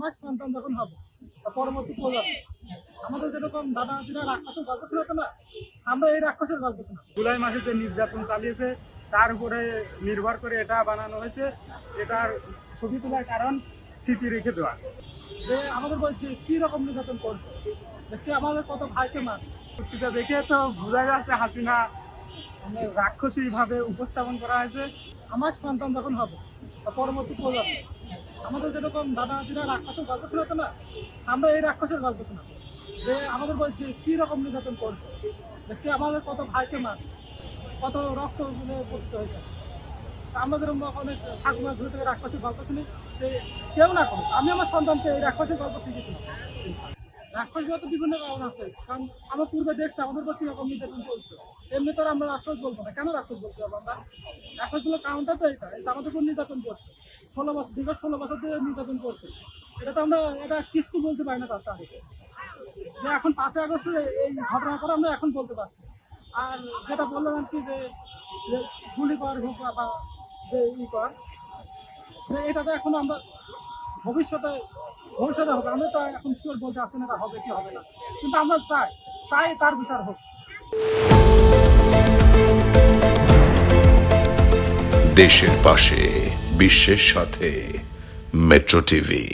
আমার সন্তান যখন হবে পরবর্তী প্রজন্ম। আমাদের যেরকম দাদা দাদিরা রাক্ষসের গল্প শোনাতো না আমরা এই রাক্ষসের গল্প শোনাবো। জুলাই মাসে যে নির্যাতন চালিয়েছে তার উপরে নির্ভর করে এটা বানানো হয়েছে। এটার ছবি তোলার কারণ স্মৃতি রেখে দেওয়া। যে আমাদের বলছে কি রকম নির্যাতন করছে? দেখতে আমাদের কত ভাইকে মাছ সত্যিটা দেখে তো বোঝা যাচ্ছে হাসিনা মানে রাক্ষসী ভাবে উপস্থাপন করা হয়েছে। আমার সন্তান যখন হবে পরবর্তী প্রজন্ম। আমাদের যেরকম দাদা দাদিরা রাক্ষসের গল্প শোনাতো না, আমরা এই রাক্ষসের গল্প শোনাবো। যে আমাদের বলছে, কি রকম নির্যাতন করছে? দেখতে আমাদের কত ভাইকে মাছ কত রক্ত পতিত হয়েছে? তা আমরা যেরকম অনেক ঠাকুমার ঝুড়ি থেকে রাক্ষসের গল্প শুনি, যে কেউ না করুক। আমি আমার সন্তানকে এই রাক্ষসের গল্প ঠিকই শোনাবো। রাক্ষস তো বিভিন্ন কারণ আছে। কারণ আমরা পূর্বে দেখছি, আমাদের উপর কীরকম নির্যাতন চলছে। এমনি তো আমরা রাক্ষস বলব না। কেন রাক্ষস বলতে হবে আমরা? রাক্ষসগুলো কারণটা তো এটা এটা আমাদের উপর নির্যাতন করছে। ষোলো বছর, দীর্ঘ ষোলো বছর ধরে নির্যাতন করছে। এটা তো আমরা, এটা কিছু বলতে পারি না তার তারিখে যে এখন পাঁচই আগস্টের এই ঘটনার পর আমরা এখন বলতে পারছি। আর যেটা বললেন আর কি যে গুলি কর হোক বা যে ই কর, যে এটা তো এখন আমরা ভবিষ্যতে ভবিষ্যতে হবে আমি তো এখন শিওর বলতে আসি না হবে কি হবে না। কিন্তু আমরা চাই চাই তার বিচার হোক। দেশের পাশে, বিশ্বের সাথে মেট্রো টিভি